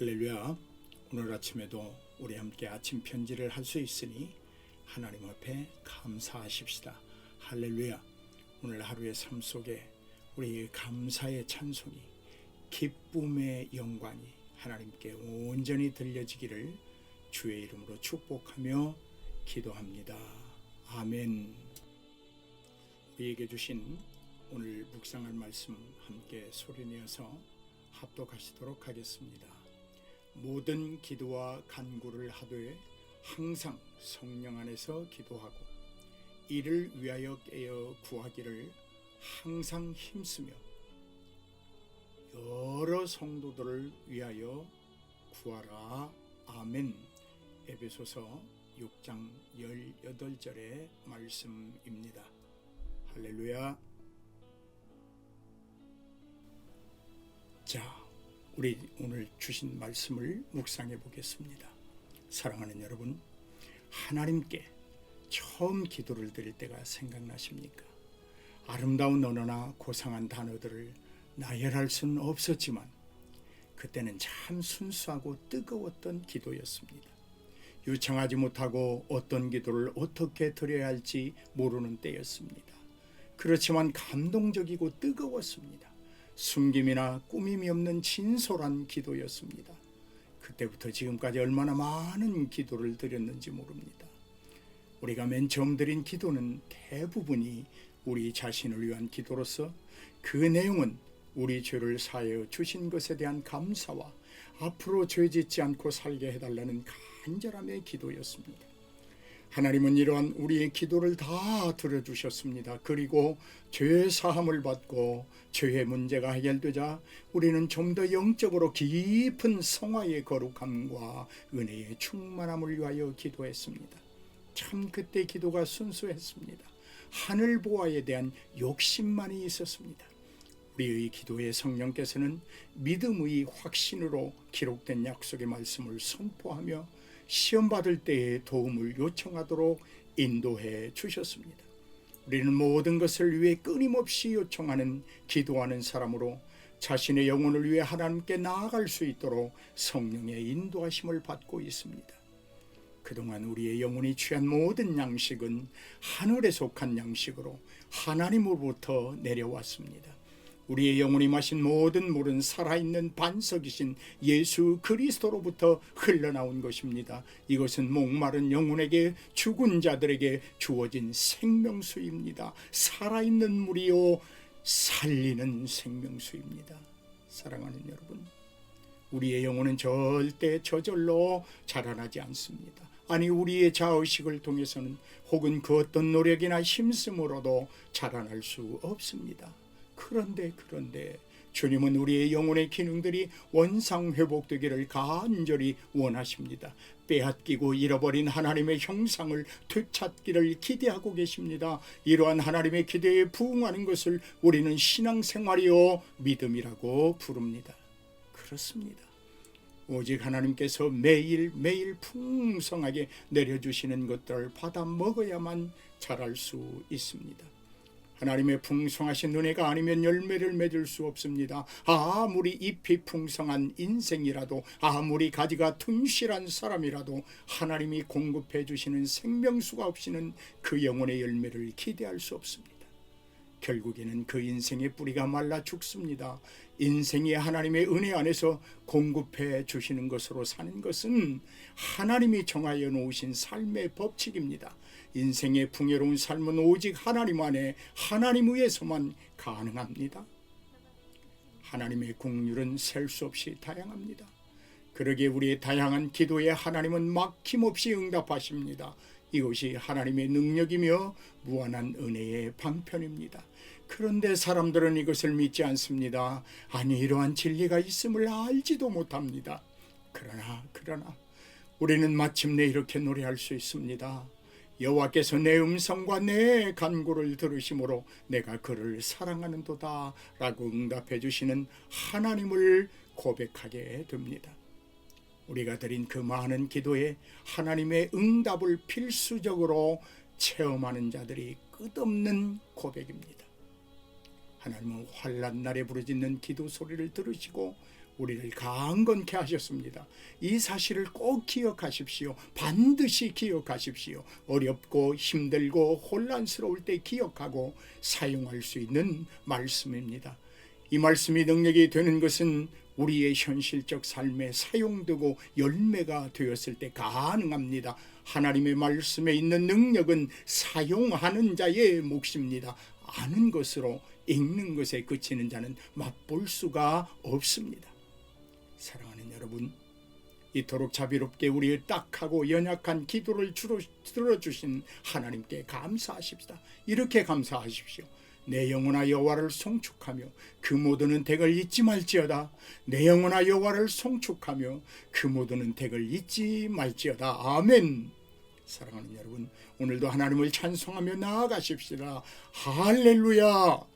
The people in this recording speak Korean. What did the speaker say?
할렐루야. 오늘 아침에도 우리 함께 아침 편지를 할 수 있으니 하나님 앞에 감사하십시다. 할렐루야. 오늘 하루의 삶 속에 우리 감사의 찬송이 기쁨의 영광이 하나님께 온전히 들려지기를 주의 이름으로 축복하며 기도합니다. 아멘. 우리에게 주신 오늘 묵상할 말씀 함께 소리내어서 합독하시도록 하겠습니다. 모든 기도와 간구를 하되 항상 성령 안에서 기도하고 이를 위하여 깨어 구하기를 항상 힘쓰며 여러 성도들을 위하여 구하라. 아멘. 에베소서 6장 18절의 말씀입니다. 할렐루야. 자, 우리 오늘 주신 말씀을 묵상해 보겠습니다. 사랑하는 여러분, 하나님께 처음 기도를 드릴 때가 생각나십니까? 아름다운 언어나 고상한 단어들을 나열할 수는 없었지만 그때는 참 순수하고 뜨거웠던 기도였습니다. 요청하지 못하고 어떤 기도를 어떻게 드려야 할지 모르는 때였습니다. 그렇지만 감동적이고 뜨거웠습니다. 숨김이나 꾸밈이 없는 진솔한 기도였습니다. 그때부터 지금까지 얼마나 많은 기도를 드렸는지 모릅니다. 우리가 맨 처음 드린 기도는 대부분이 우리 자신을 위한 기도로서 그 내용은 우리 죄를 사하여 주신 것에 대한 감사와 앞으로 죄 짓지 않고 살게 해달라는 간절함의 기도였습니다. 하나님은 이러한 우리의 기도를 다 들어주셨습니다. 그리고 죄 사함을 받고 죄의 문제가 해결되자 우리는 좀 더 영적으로 깊은 성화의 거룩함과 은혜의 충만함을 위하여 기도했습니다. 참 그때 기도가 순수했습니다. 하늘 보아에 대한 욕심만이 있었습니다. 우리의 기도에 성령께서는 믿음의 확신으로 기록된 약속의 말씀을 선포하며 시험 받을 때에 도움을 요청하도록 인도해 주셨습니다. 우리는 모든 것을 위해 끊임없이 요청하는 기도하는 사람으로 자신의 영혼을 위해 하나님께 나아갈 수 있도록 성령의 인도하심을 받고 있습니다. 그동안 우리의 영혼이 취한 모든 양식은 하늘에 속한 양식으로 하나님으로부터 내려왔습니다. 우리의 영혼이 마신 모든 물은 살아있는 반석이신 예수 그리스도로부터 흘러나온 것입니다. 이것은 목마른 영혼에게 죽은 자들에게 주어진 생명수입니다. 살아있는 물이요 살리는 생명수입니다. 사랑하는 여러분, 우리의 영혼은 절대 저절로 자라나지 않습니다. 아니 우리의 자의식을 통해서는 혹은 그 어떤 노력이나 힘씀으로도 자라날 수 없습니다. 그런데 그런데 주님은 우리의 영혼의 기능들이 원상 회복되기를 간절히 원하십니다. 빼앗기고 잃어버린 하나님의 형상을 되찾기를 기대하고 계십니다. 이러한 하나님의 기대에 부응하는 것을 우리는 신앙생활이요 믿음이라고 부릅니다. 그렇습니다. 오직 하나님께서 매일 매일 풍성하게 내려주시는 것들을 받아 먹어야만 자랄 수 있습니다. 하나님의 풍성하신 은혜가 아니면 열매를 맺을 수 없습니다. 아무리 잎이 풍성한 인생이라도 아무리 가지가 튼실한 사람이라도 하나님이 공급해 주시는 생명수가 없이는 그 영혼의 열매를 기대할 수 없습니다. 결국에는 그 인생의 뿌리가 말라 죽습니다. 인생이 하나님의 은혜 안에서 공급해 주시는 것으로 사는 것은 하나님이 정하여 놓으신 삶의 법칙입니다. 인생의 풍요로운 삶은 오직 하나님 안에 하나님 위에서만 가능합니다. 하나님의 국률은 셀 수 없이 다양합니다. 그러기에 우리의 다양한 기도에 하나님은 막힘없이 응답하십니다. 이것이 하나님의 능력이며 무한한 은혜의 방편입니다. 그런데 사람들은 이것을 믿지 않습니다. 아니, 이러한 진리가 있음을 알지도 못합니다. 그러나, 그러나, 우리는 마침내 이렇게 노래할 수 있습니다. 여호와께서 내 음성과 내 간구를 들으심으로 내가 그를 사랑하는도다 라고 응답해 주시는 하나님을 고백하게 됩니다. 우리가 드린 그 많은 기도에 하나님의 응답을 필수적으로 체험하는 자들이 끝없는 고백입니다. 하나님은 환란 날에 부르짖는 기도 소리를 들으시고 우리를 강건케 하셨습니다. 이 사실을 꼭 기억하십시오. 반드시 기억하십시오. 어렵고 힘들고 혼란스러울 때 기억하고 사용할 수 있는 말씀입니다. 이 말씀이 능력이 되는 것은 우리의 현실적 삶에 사용되고 열매가 되었을 때 가능합니다. 하나님의 말씀에 있는 능력은 사용하는 자의 몫입니다. 아는 것으로 읽는 것에 그치는 자는 맛볼 수가 없습니다. 사랑하는 여러분, 이토록 자비롭게 우리의 딱하고 연약한 기도를 들어주신 하나님께 감사하십시다. 이렇게 감사하십시오. 내 영혼아 여호와를 송축하며 그 모든 덕을 잊지 말지어다. 내 영혼아 여호와를 송축하며 그 모든 덕을 잊지 말지어다. 아멘. 사랑하는 여러분, 오늘도 하나님을 찬송하며 나아가십시다. 할렐루야.